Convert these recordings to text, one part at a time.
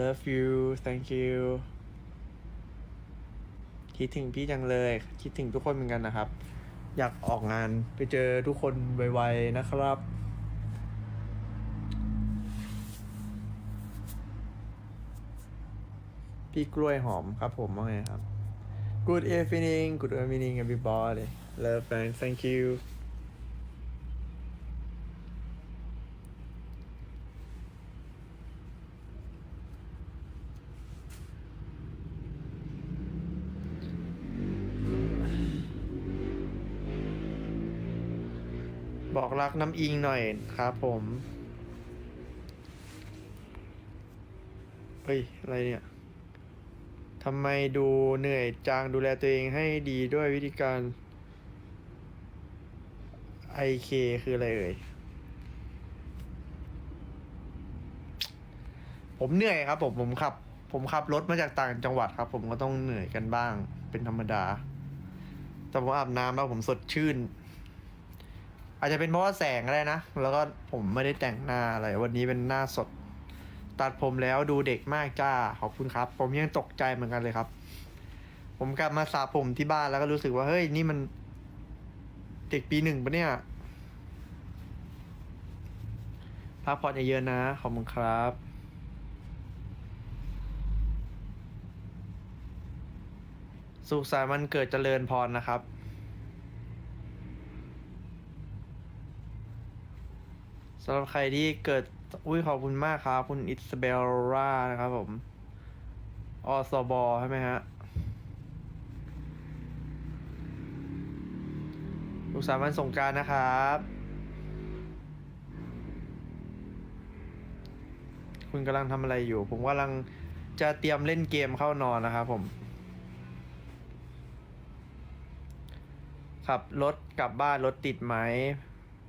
love you thank you คิดถึงพี่จังเลย คิดถึงทุกคนเหมือนกันนะครับ อยากออกงานไปเจอทุกคนไวๆนะครับ พี่กล้วยหอมครับผมว่าไงครับ Good evening Good evening everybody Love and thank you บอกรัก น้ำอิงหน่อยครับผมเฮ้ย อะไรเนี่ยทำไมดูเหนื่อยจังดูแลตัวเองให้ดีด้วยวิธีการ IK คืออะไรเอ่ย ผมเหนื่อยครับผมผมขับ ผมขับรถมาจากต่างจังหวัดครับ ผมก็ต้องเหนื่อยกันบ้างเป็นธรรมดา แต่ผมอาบน้ำแล้วผมสดชื่น อาจจะเป็นเพราะว่าแสงอะไรนะ แล้วก็ผมไม่ได้แต่งหน้าอะไร วันนี้เป็นหน้าสด ตัดผมแล้วดูเด็กมากจ้า ขอบคุณครับ ผมยังตกใจเหมือนกันเลยครับ ผมกลับมาสระผมที่บ้านแล้วก็รู้สึกว่าเฮ้ยนี่มัน เด็กปีหนึ่งปะเนี่ย พักผ่อนเยอะๆนะ ขอบคุณครับสุขสันต์วันเกิดเจริญพรนะครับ สำหรับใครที่เกิด อุ้ยขอบคุณมากครับ คุณอิสเบลล่านะครับผม อสบอใช่ไหมฮะ ลูกสาววันสงการนะครับ คุณกำลังทำอะไรอยู่ ผมกำลังจะเตรียมเล่นเกมเข้านอนนะครับผม ขับรถกลับบ้านรถติดไหม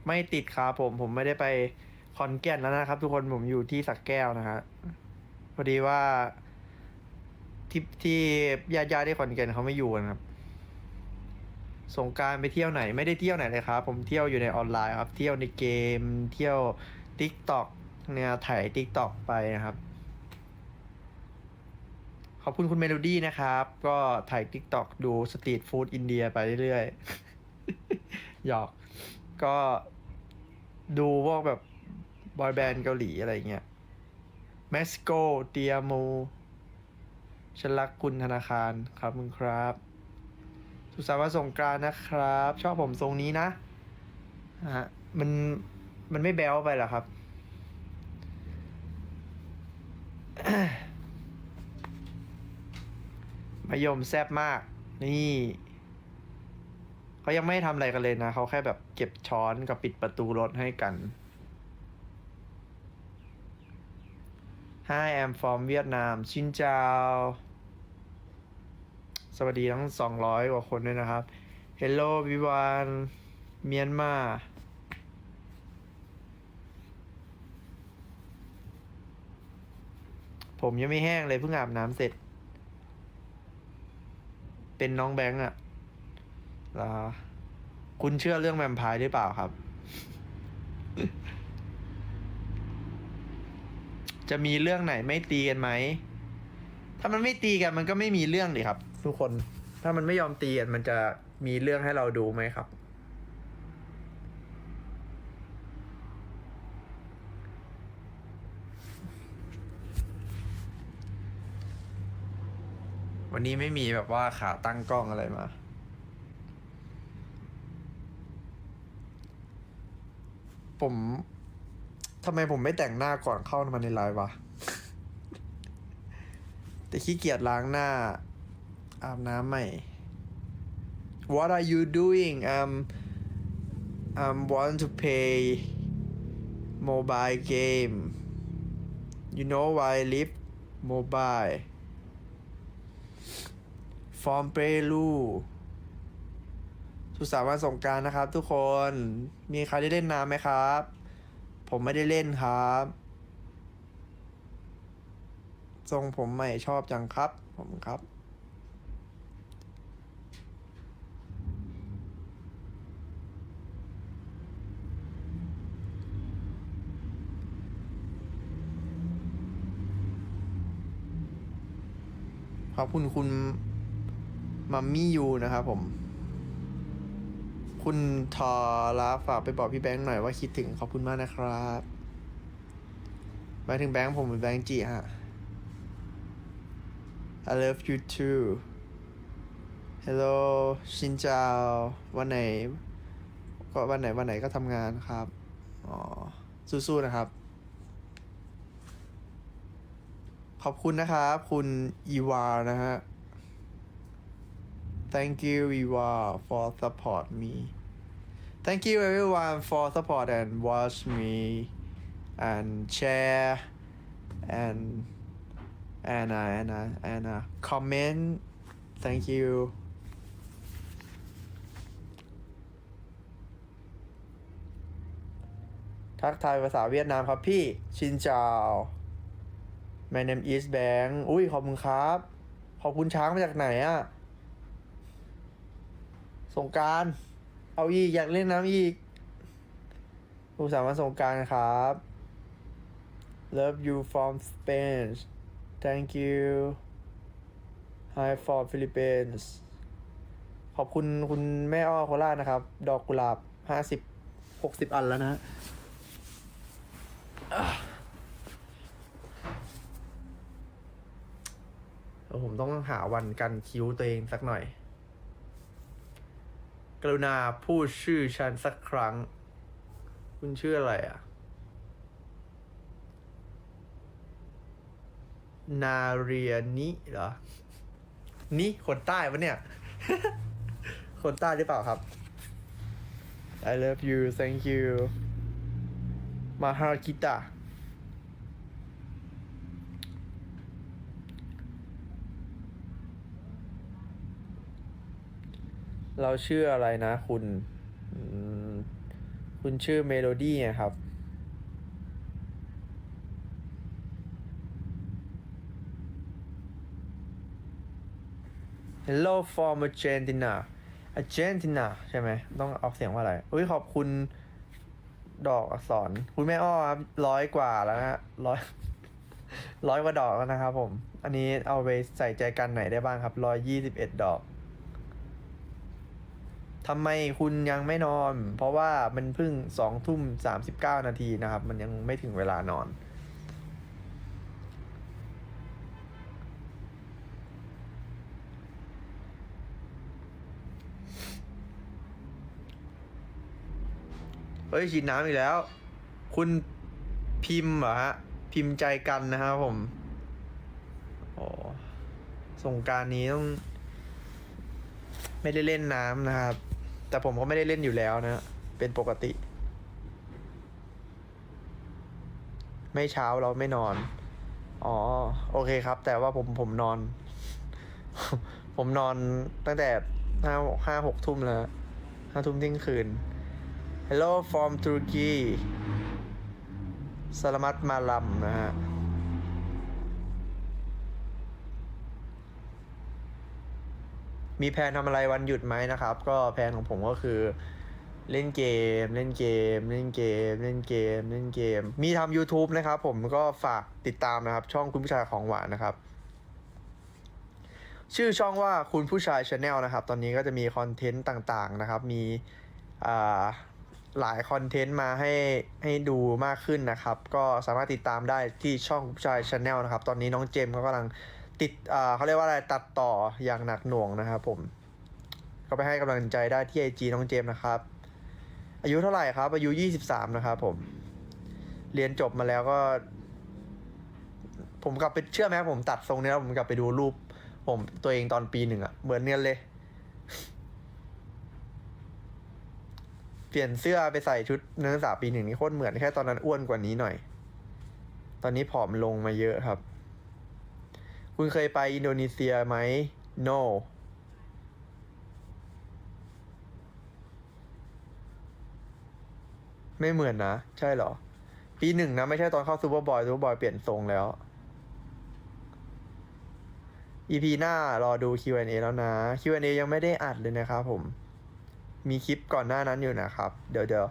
ไม่ติดครับผมผมไม่ได้ไปขอนแก่นแล้วนะครับ ทุกคนผมอยู่ที่สักแก้วนะฮะพอดีว่าที่ที่ญาติญาติที่ขอนแก่นเขาไม่อยู่กันครับสงการไปเที่ยวไหนไม่ได้เที่ยวไหนเลยครับ ผมเที่ยวอยู่ในออนไลน์ครับ เที่ยวในเกม เที่ยวทิกตอกเนี่ยถ่ายทิกตอกไปนะครับ ขอบคุณคุณเมโลดี้นะครับ ก็ถ่ายทิกตอกดูสตรีทฟู้ดอินเดียไปเรื่อยๆหยอก ก็ ดูพวกแบบบอยแบนด์เกาหลีอะไรเงี้ยเม็กซิโกเตียโมฉันรักคุณธนาคารครับมึงครับ สุสันวันสงกรานนะครับ ชอบผมทรงนี้นะฮะมันมันไม่แบ๊วไปหรอครับ มายมแซบมาก นี่ เขายังไม่ทำอะไรกันเลยนะ เขาแค่แบบเก็บช้อนกับปิดประตูรถให้กัน Hi I'm from เวียดนามชินจ้าสวัสดีทั้ง 200 กว่าคนด้วยนะครับ Hello everyone เมียนมา ผมยังไม่แห้งเลยเพิ่งอาบน้ำเสร็จ เป็นน้องแบงค์อะ แล้ว คุณเชื่อเรื่องแวมไพร์หรือเปล่าครับ จะมีเรื่องไหนไม่ตีกันไหม ถ้ามันไม่ตีกันมันก็ไม่มีเรื่องดิครับ ทุกคน ถ้ามันไม่ยอมตีกันมันจะมีเรื่องให้เราดูไหมครับวันนี้ไม่มีแบบว่าขาตั้งกล้องอะไรมา ผมทำไมผมไม่แต่งหน้าก่อนเข้ามาในไลฟ์วะ แต่ขี้เกียจล้างหน้า อาบน้ำใหม่ What are you doing um um want to play mobile game you know why I live mobile from Peru สุขสันต์วันสงการนะครับทุกคนมีใครได้เล่นน้ำไหมครับ ผมไม่ได้เล่นครับ ทรงผมใหม่ชอบจังครับ ผมครับ ขอบคุณคุณมัมมี่ยูนะครับผม คุณทอราฝากไปบอกพี่แบงค์หน่อยว่าคิดถึงขอบคุณมากนะครับหมายถึงแบงค์ผมเป็นแบงค์จีฮะ I love you too Hello ชินจาวันไหน ก็วันไหนวันไหนก็ทำงานครับ อ๋อ สู้ๆนะครับ ขอบคุณนะครับ คุณอีวานะฮะ Thank you Eva for support me Thank you everyone for support and watch me and share and and uh, and uh, and uh, comment Thank you ทักทายภาษาเวียดนามครับพี่ ชินเจา My name is Bang อุ้ยขอบคุณครับ ขอบคุณช้างมาจากไหนอะสงการ เอาอีกอยากเล่นน้ำอีกอุตส่าห์มาสงการครับ Love you from Spain Thank you Hi from Philippines ขอบคุณคุณแม่อ้อโคราชนะครับ ดอกกุหลาบห้าสิบหกสิบอันแล้วนะฮะเดี๋ยวผมต้องหาวันกันคิ้วตัวเองสักหน่อย กรุณาพูดชื่อฉันสักครั้ง คุณชื่ออะไรอะนาเรียนิเหรอ นี่คนใต้ปะเนี่ย คนใต้หรือเปล่าครับ I love you thank you มาฮากิตะ เราชื่ออะไรนะ คุณ คุณชื่อเมโลดี้ไงครับ Hello from Argentina Argentina ใช่ไหม ต้องออกเสียงว่าอะไร อุ้ยขอบคุณดอกอักษร คุณแม่อ้อครับร้อยกว่าแล้วนะฮะร้อยร้อยกว่าดอกแล้วนะครับผม อันนี้เอาไปใส่ใจกันไหนได้บ้างครับร้อยยี่สิบเอ็ดดอก ทำไมคุณยังไม่นอน เพราะว่ามันเพิ่งสองทุ่มสามสิบเก้านาทีนะครับ มันยังไม่ถึงเวลานอนเฮ้ยฉีดน้ำอีกแล้ว คุณพิมพ์เหรอฮะ พิมพ์ใจกันนะครับผมโอ้สงการนี้ต้อง ไม่ได้เล่นน้ำนะครับ แต่ผมก็ไม่ได้เล่นอยู่แล้วนะ เป็นปกติ ไม่เช้าเราไม่นอน อ๋อ โอเคครับ แต่ว่าผมผมนอน ผมนอนตั้งแต่ห้าห้าหกทุ่มแล้วห้าทุ่มเที่ยงคืน Hello from Turkey สลามัตมาลัมนะฮะ มีแผนทำอะไรวันหยุดไหมนะครับ ก็แผนของผมก็คือเล่นเกม เล่นเกม เล่นเกม เล่นเกม เล่นเกม มีทำ YouTube นะครับ ผมก็ฝากติดตามนะครับ ช่องคุณผู้ชายของหวานนะครับ ชื่อช่องว่าคุณผู้ชายชาแนลนะครับ ตอนนี้ก็จะมีคอนเทนต์ต่างๆนะครับ มีหลายคอนเทนต์มาให้ให้ดูมากขึ้นนะครับ ก็สามารถติดตามได้ที่ช่องคุณผู้ชายชาแนลนะครับ ตอนนี้น้องเจมส์เขากำลัง ติดอ่าเขาเรียกว่าอะไรตัดต่ออย่างหนักหน่วงนะครับผม ก็ไปให้กำลังใจได้ที่ไอจีน้องเจมส์นะครับ อายุเท่าไหร่ครับ อายุยี่สิบสามนะครับผม เรียนจบมาแล้วก็ ผมกลับไปเชื่อไหมผมตัดทรงนี้แล้วผมกลับไปดูรูป ผมตัวเองตอนปีหนึ่งอะเหมือนเนียนเลย เปลี่ยนเสื้อไปใส่ชุดนักศึกษาปีหนึ่งนี่โคตรเหมือนแค่ตอนนั้นอ้วนกว่านี้หน่อย ตอนนี้ผอมลงมาเยอะครับ คุณเคยไปอินโดนีเซียไหม no ไม่เหมือนนะ ใช่เหรอ ปีหนึ่งนะ ไม่ใช่ตอนเข้าซูเปอร์บอยซูเปอร์บอยเปลี่ยนทรงแล้ว EP หน้ารอดู Q&A แล้วนะ Q&A ยังไม่ได้อัดเลยนะครับผม มีคลิปก่อนหน้านั้นอยู่นะครับ เดี๋ยวเดี๋ยว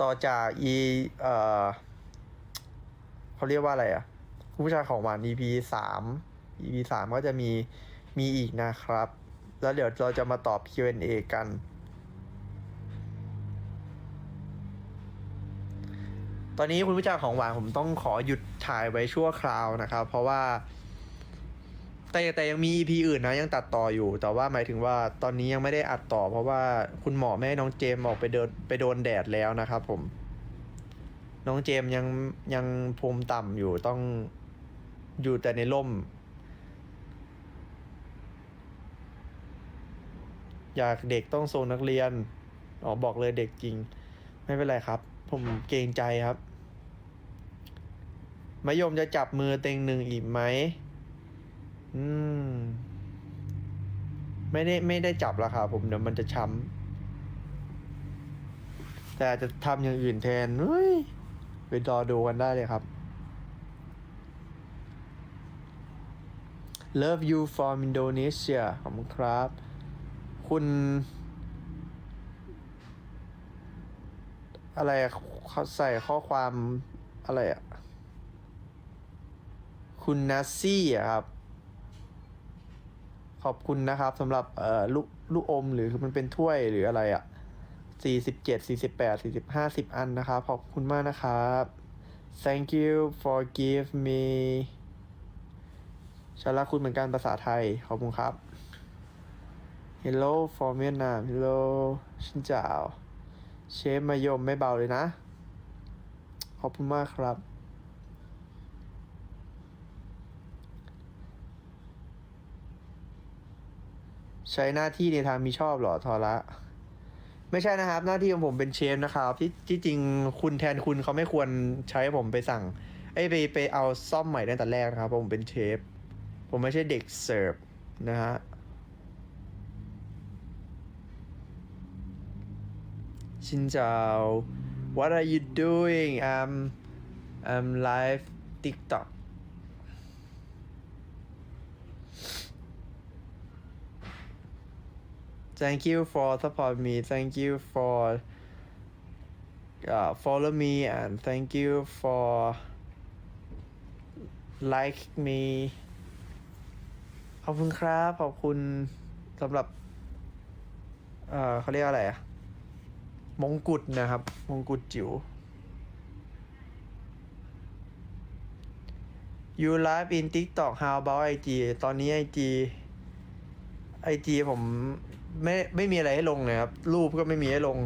ต่อจาก e เอ่อเขาเรียกว่าอะไรอะผู้ชายของหวาน EP สาม EP สามก็จะมีมีอีกนะครับ แล้วเดี๋ยวเราจะมาตอบ Q&A กัน ตอนนี้คุณผู้ชมของหวานผมต้องขอหยุดถ่ายไว้ชั่วคราวนะครับ เพราะว่า แต่แต่ยังมี EP อื่นนะยังตัดต่ออยู่ แต่ว่าหมายถึงว่าตอนนี้ยังไม่ได้อัดต่อ เพราะว่าคุณหมอไม่น้องเจมออกไปเดินไปโดนแดดแล้วนะครับ ผม น้องเจมยังยังภูมิต่ำอยู่ต้องอยู่แต่ในร่ม อยากเด็กต้องโซนนักเรียนอ๋อบอกเลยเด็กจริง ไม่เป็นไรครับ ผมเกรงใจครับมะยมจะจับมือเต็งหนึ่งอีกไหมอืม ไม่ได้ไม่ได้จับแล้วครับผมเดี๋ยวมันจะช้ำแต่อาจจะทำอย่างอื่นแทนเฮ้ยไปรอดูกันได้เลยครับ Love you from Indonesia ขอบคุณครับ คุณ อะไรเขาใส่ข้อความอะไรอะคุณนัสซี่อะครับ ขอบคุณนะครับสำหรับเอ่อลูกลูกอมหรือมันเป็นถ้วยหรืออะไรอะสี่สิบเจ็ดสี่สิบแปดสี่สิบห้าสิบอันนะครับ ขอบคุณมากนะครับ thank you for give me ฉันรักคุณเหมือนกันภาษาไทย ขอบคุณครับ hello from Vietnam hello ชินจ่าวเชฟมายมไม่เบาเลยนะ ขอบคุณมากครับ ใช้หน้าที่ในทางมีชอบหรอทอระไม่ใช่นะครับ หน้าที่ของผมเป็นเชฟนะครับที่ที่จริงคุณแทนคุณเขาไม่ควรใช้ผมไปสั่งไอ้ไปไปเอาซ่อมใหม่ตั้งแต่แรกนะครับ ผมเป็นเชฟ ผมไม่ใช่เด็กเสิร์ฟนะฮะ ชินเจ้า what are you doing I'm I'm live TikTok thank you for support me thank you for uh, follow me and thank you for like me ขอบคุณครับ ขอบคุณสำหรับ เอ่อเขาเรียกอะไรอะ มงกุฎนะครับ มงกุฎจิ๋ว you live in TikTok how about IG ตอนนี้ IG IG ผมไม่ไม่มีอะไรให้ลงเลยครับ รูปก็ไม่มีให้ลง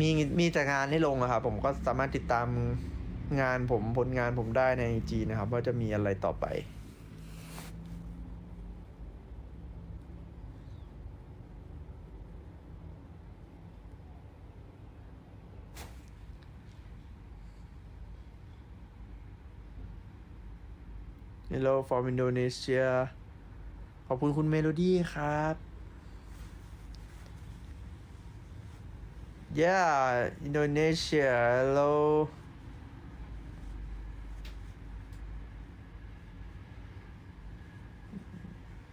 มีมีแต่งานให้ลงอะครับ ผมก็สามารถติดตามงานผมผลงานผมได้ใน IG นะครับ ว่าจะมีอะไรต่อไป Hello from Indonesia ขอบคุณคุณเมโลดี้ครับ Yeah Indonesia hello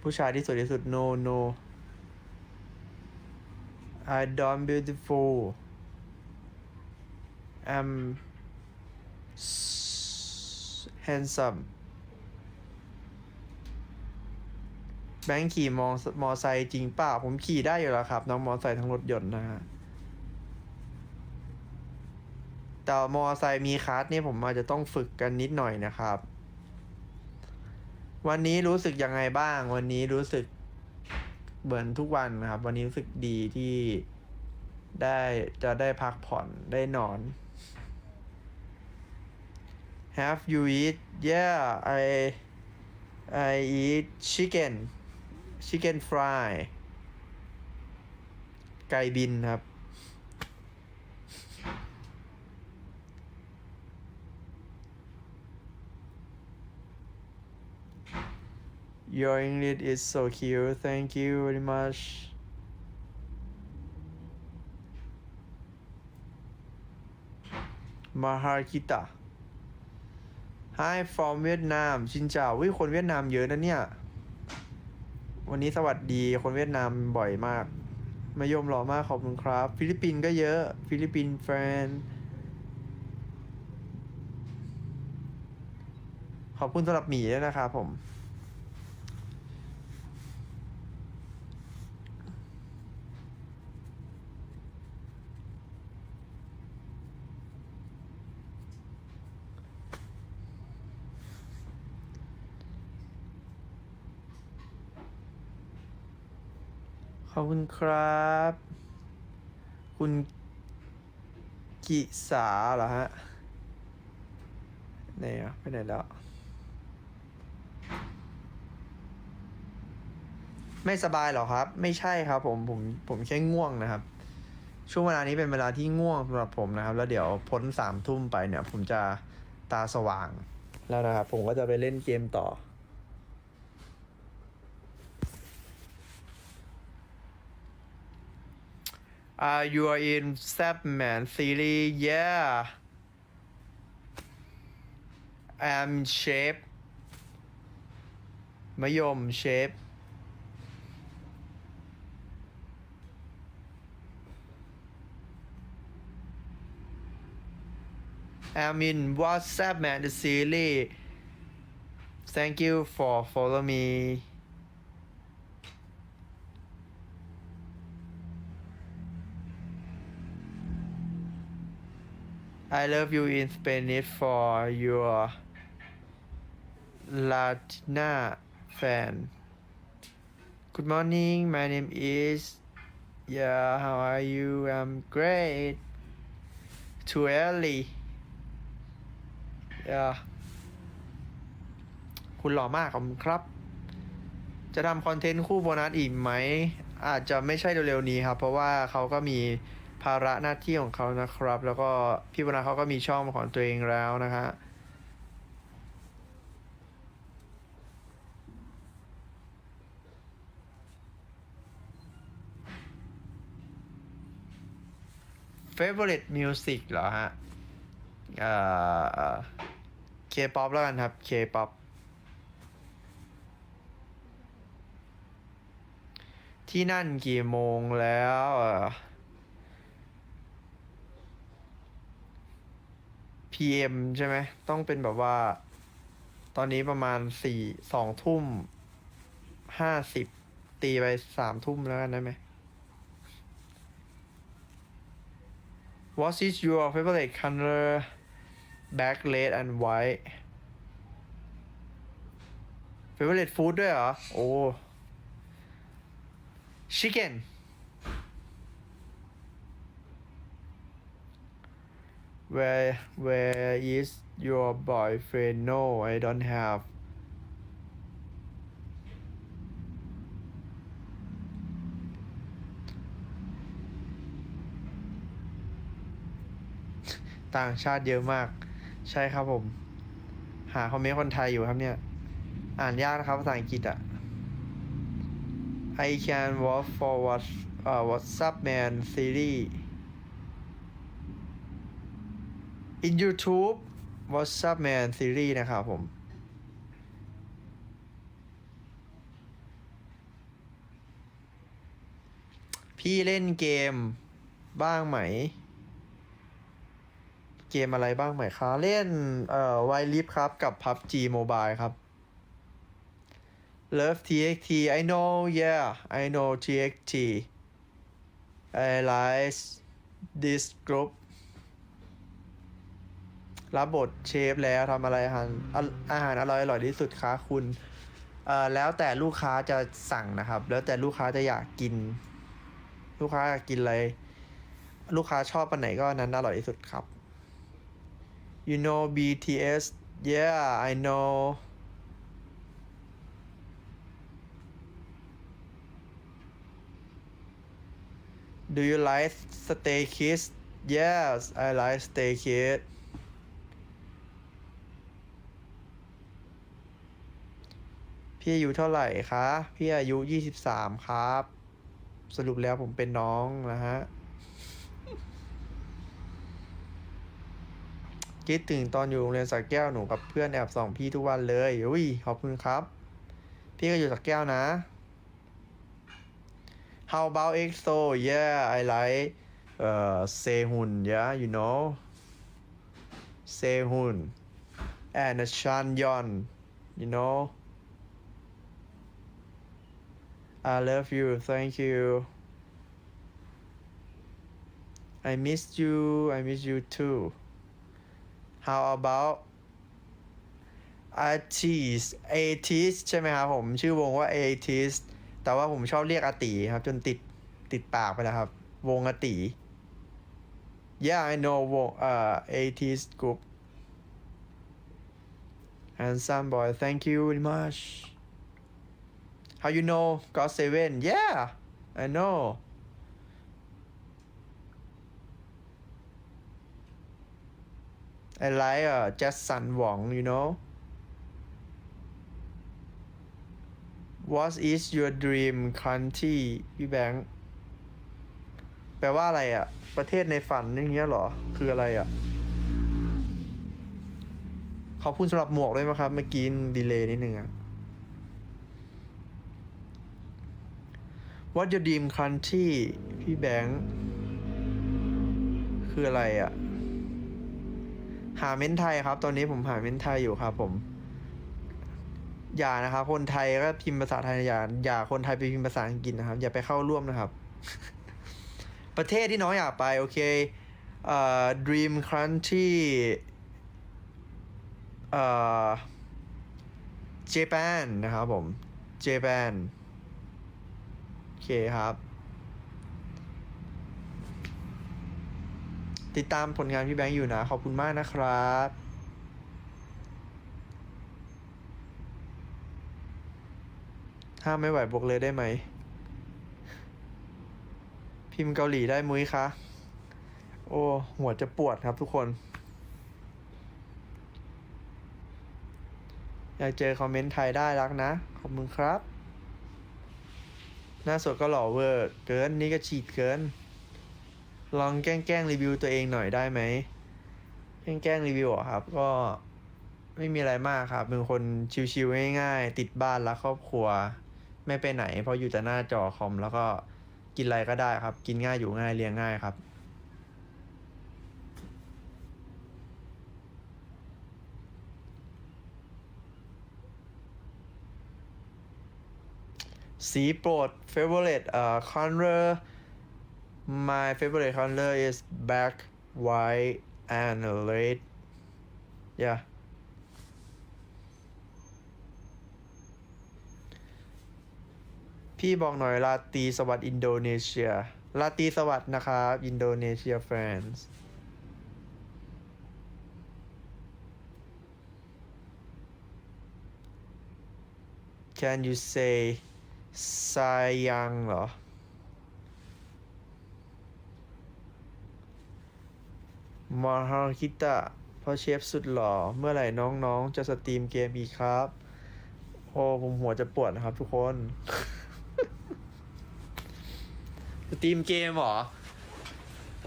ผู้ชายที่สวยที่สุด no no I don't beautiful I'm handsome แบงค์ขี่มอมอไซค์จริงเปล่าผมขี่ได้อยู่แล้วครับ น้องมอไซค์ทั้งรถยนต์นะฮะแต่มอไซค์มีคลาสเนี่ยผมอาจจะต้องฝึกกันนิดหน่อยนะครับ วันนี้รู้สึกยังไงบ้าง วันนี้รู้สึกเหมือนทุกวันนะครับ วันนี้รู้สึกดีที่ได้จะได้พักผ่อนได้นอน Have you eat yeah I I eat chicken chicken fry ไก่บินครับ Your English is so cute. Thank you very much. Mahakita Hi from Vietnam ชินจาวิคนเวียดนามเยอะนะเนี่ย วันนี้สวัสดีคนเวียดนามบ่อยมาก มายมหล่อมากขอบคุณครับ ฟิลิปปินส์ก็เยอะ ฟิลิปปินส์แฟน ขอบคุณสำหรับหมีด้วยนะครับผม อบคุณครับ คุณกิสาเหรอฮะไหนอะไปไหนแล้วไม่สบายเหรอครับ ไม่ใช่ครับ ผมผมผมแค่ง่วงนะครับ ช่วงเวลานี้เป็นเวลาที่ง่วงสำหรับผมนะครับ แล้วเดี๋ยวพ้นสามทุ่มไปเนี่ย ผมจะตาสว่างแล้วนะครับ ผมก็จะไปเล่นเกมต่อ Uh, you are in Sapman City, yeah. I'm in shape. มะยมเชฟ I'm in WhatsApp man the series. Thank you for follow me. I love you in Spanish for your Latina fan. Good morning, my name is. Yeah, how are you? I'm great. Too early. Yeah. คุณหล่อมากขอบคุณครับ จะทำคอนเทนต์คู่โบนัสอีกไหม อาจจะไม่ใช่เร็วๆนี้ครับ เพราะว่าเขาก็มี ภาระหน้าที่ของเขานะครับ แล้วก็พี่โบนัสเขาก็มีช่องของตัวเองแล้วนะฮะ favorite music เหรอฮะ เอ่อ K-pop แล้วกันครับ K-pop ที่นั่นกี่โมงแล้วเอ่อ PM ใช่ไหมต้องเป็นแบบว่า ตอนนี้ประมาณสี่สองทุ่มห้าสิบตีไปสามทุ่มแล้วกันได้ไหม What is your favorite color black red and white favorite food ด้วยเหรอ โอ้ chicken where where is your boyfriend no I don't have ต่างชาติเยอะมาก ใช่ครับผม หาคอมเมนต์คนไทยอยู่ครับเนี่ย อ่านยากนะครับภาษาอังกฤษอะ I can walk for what เอ่อ WhatsApp man series in YouTube WhatsApp man series นะครับผม พี่เล่นเกมบ้างไหม เกมอะไรบ้างไหมคะเล่นเอ่อไวลิฟครับกับ PUBG Mobile ครับ Love TXT I know yeah I know TXT I like this group รับบทเชฟแล้วทำอะไรอาหารอาหารอร่อยอร่อยที่สุดคะคุณเอ่อแล้วแต่ลูกค้าจะสั่งนะครับ แล้วแต่ลูกค้าจะอยากกิน ลูกค้าอยากกินอะไรลูกค้าชอบอันไหนก็นนั้นอร่อยที่สุดครับ You know BTS yeah I know Do you like Stay Kids Yes I like Stay Kids พี่อายุเท่าไหร่คะ พี่อายุยี่สิบสามครับ สรุปแล้วผมเป็นน้องนะฮะ คิดถึงตอนอยู่โรงเรียนสักแก้วหนูกับเพื่อนแอบส่องพี่ทุกวันเลยอุ้ยขอบคุณครับ พี่ก็อยู่สักแก้วนะ How about EXO yeah I like เอ่อเซฮุน yeah you know เซฮุน and ชันยอน you know I love you thank you I miss you I miss you too how about artist artist ใช่ไหมครับผมชื่อวงว่า artist แต่ว่าผมชอบเรียกอาตีครับ จนติดติดปากไปแล้วครับ วงอาตี yeah I know วงเอ่อ artist group handsome boy thank you very much how you know God Seven yeah I know I like uh, Jackson Wong you know What is your dream country พี่แบงค์แปลว่าอะไรอะ่ะ ประเทศในฝันอย่างเงี้ยหรอ คืออะไรอะ่ะ ขอบคุณสำหรับหมวกด้วยนะครับ เมื่อกี้ดีเลย์นิดนึงอะ What your dream country พี่แบงค์คืออะไรอะ่ะ หาเม้นไทยครับ ตอนนี้ผมหาเม้นไทยอยู่ครับผม อย่านะครับ คนไทยก็พิมพ์ภาษาไทยอย่าอย่าคนไทยไปพิมพ์ภาษาอังกฤษนะครับ อย่าไปเข้าร่วมนะครับ ประเทศที่น้องอยากไป โอเคเอ่อ dream country เอ่อ Japan นะครับผม Japan เคครับ ติดตามผลงานพี่แบงค์อยู่นะ ขอบคุณมากนะครับถ้าไม่ไหวบวกเลยได้ไหม พิมพ์เกาหลีได้มุ้ยคะ โอ้ หัวจะปวดครับทุกคน อยากเจอคอมเมนต์ไทยได้รักนะ ขอบคุณครับ หน้าสดก็หล่อเวอร์เกินนี่ก็ฉีดเกิน ลองแกล้งแกล้งรีวิวตัวเองหน่อยได้ไหมแกล้งแกล้งรีวิวอะครับ ก็ไม่มีอะไรมากครับ เป็นคนชิวๆง่ายๆ ติดบ้านรักครอบครัว ไม่ไปไหน เพราะอยู่แต่หน้าจอคอมแล้วก็กินอะไรก็ได้ครับ กินง่ายอยู่ง่ายเลี้ยงง่ายครับ สีโปรด favorite เอ่อ color my favorite color is black white and red yeah พี่บอกหน่อยลาตีสวัสดิ์อินโดนีเซียลาตีสวัสดิ์นะครับ อินโดนีเซีย friends Can you say ซายังเหรอ มาฮาคิตะพ่อเชฟสุดหล่อ เมื่อไหร่น้องๆ จะสตรีมเกมอีกครับ โอ้ผมหัวจะปวดนะครับทุกคน สตรีมเกมเหรอ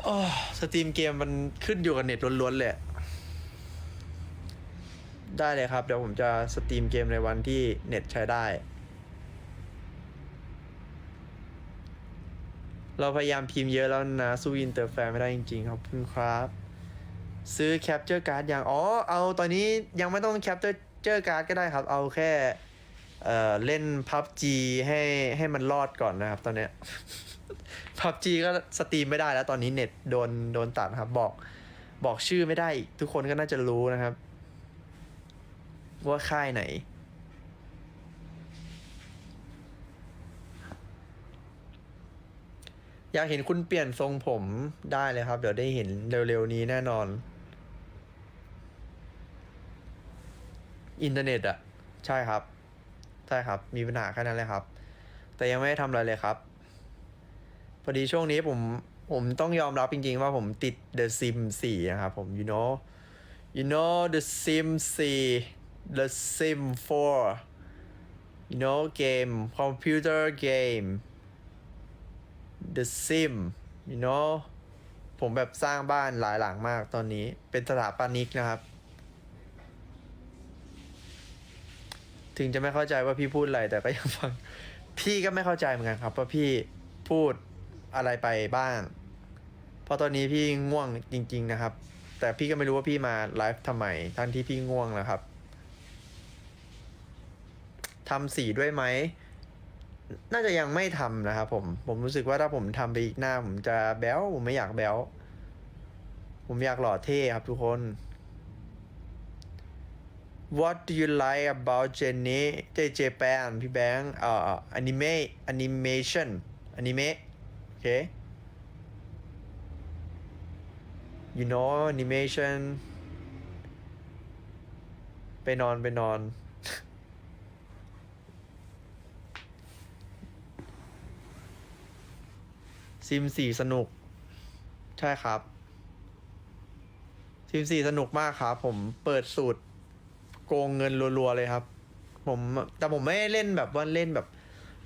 โอ้สตรีมเกมมันขึ้นอยู่กับเน็ตล้วนๆเลยอะได้เลยครับ เดี๋ยวผมจะสตรีมเกมในวันที่เน็ตใช้ได้ เราพยายามพิมพ์เยอะแล้วนะสู้อินเตอร์แฟร์ไม่ได้จริงๆขอบคุณครับ ซื้อแคปเจอร์การ์ดอย่างอ๋อเอาตอนนี้ยังไม่ต้องแคปเจอร์การ์ดก็ได้ครับ เอาแค่เอ่อเล่น PUBG ให้ให้มันรอดก่อนนะครับตอนเนี้ย PUBG ก็สตรีมไม่ได้แล้วตอนนี้เน็ตโดนโดนตัดครับบอกบอกชื่อไม่ได้อีกทุกคนก็น่าจะรู้นะครับ ว่าค่ายไหน อยากเห็นคุณเปลี่ยนทรงผมได้เลยครับ เดี๋ยวได้เห็นเร็วๆนี้แน่นอน อินเทอร์เน็ตอะใช่ครับ ใช่ครับ มีปัญหาแค่นั้นเลยครับ แต่ยังไม่ได้ทำอะไรเลยครับ พอดีช่วงนี้ผมผมต้องยอมรับจริงๆว่าผมติด The Sim 4 นะครับผม you know you know The Sim 4 The Sim 4 you know game computer game The Sim you know ผมแบบสร้างบ้านหลายหลังมากตอนนี้ เป็นสถาปนิกนะครับ ถึงจะไม่เข้าใจว่าพี่พูดอะไรแต่ก็ยังฟัง พี่ก็ไม่เข้าใจเหมือนกันครับ ว่าพี่พูดอะไรไปบ้าง เพราะตอนนี้พี่ง่วงจริง ๆ นะครับ แต่พี่ก็ไม่รู้ว่าพี่มาไลฟ์ทำไมทั้งที่พี่ง่วงนะครับทำสีด้วยไหม น่าจะยังไม่ทำนะครับผม ผมรู้สึกว่าถ้าผมทำไปอีกหน้า ผมจะแบ๊วผมไม่อยากแบ๊วผมอยากหล่อเท่ครับทุกคน What do you like about Jenny เจเจแปนพี่แบงค์เอ่อ anime animation anime โอเค you know animation ไปนอนไปนอน ซิมสี่สนุก ใช่ครับ ซิมสี่สนุกมากครับ ผมเปิดสูตร โกงเงินรัวๆเลยครับ ผมแต่ผมไม่เล่นแบบว่าเล่นแบบ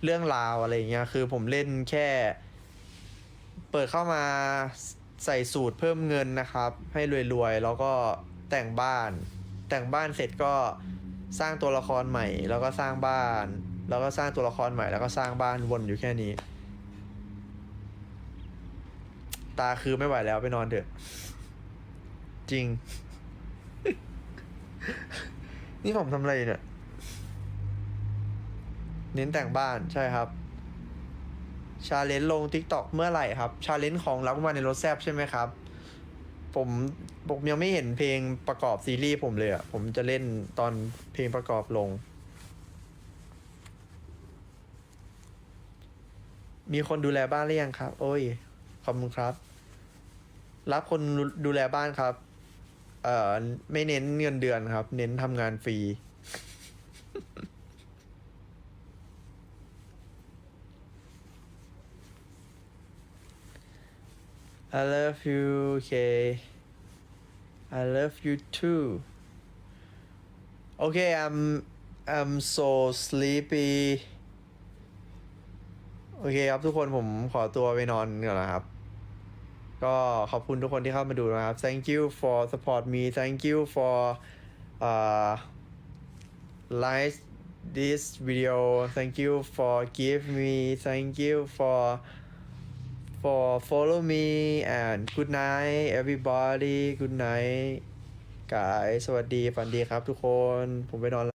เรื่องราวอะไรเงี้ย คือผมเล่นแค่ เปิดเข้ามาใส่สูตรเพิ่มเงินนะครับ ให้รวยๆ แล้วก็แต่งบ้าน แต่งบ้านเสร็จก็สร้างตัวละครใหม่ แล้วก็สร้างบ้าน แล้วก็สร้างตัวละครใหม่ แล้วก็สร้างบ้านวนอยู่แค่นี้ ตาคือไม่ไหวแล้วไปนอนเถอะ จริง นี่ผมทำอะไรเนี่ย เน้นแต่งบ้านใช่ครับ ชาเลนจ์ลง t ิ k t o k เมื่อไหร่ครับ ชาเลนจ์ของรักวันในรถแซบใช่ไหมครับ ผมผมยังไม่เห็นเพลงประกอบซีรีส์ผมเลยอะ่ะผมจะเล่นตอนเพลงประกอบลงมีคนดูแลบ้านหรือยังครับ โอ้ย ขอบคุณครับ รับคนดูแลบ้านครับ เอ่อ ไม่เน้นเงินเดือนครับ เน้นทำงานฟรี I love you okay I love you too okay I'm I'm so sleepy โอเคครับทุกคนผมขอตัวไปนอนก่อนนะครับ ก็ขอบคุณทุกคนที่เข้ามาดูนะครับ thank you for support me thank you for uh like this video thank you for give me thank you for for follow me and good night everybody good night guys สวัสดีฝันดีครับทุกคน ผมไปนอน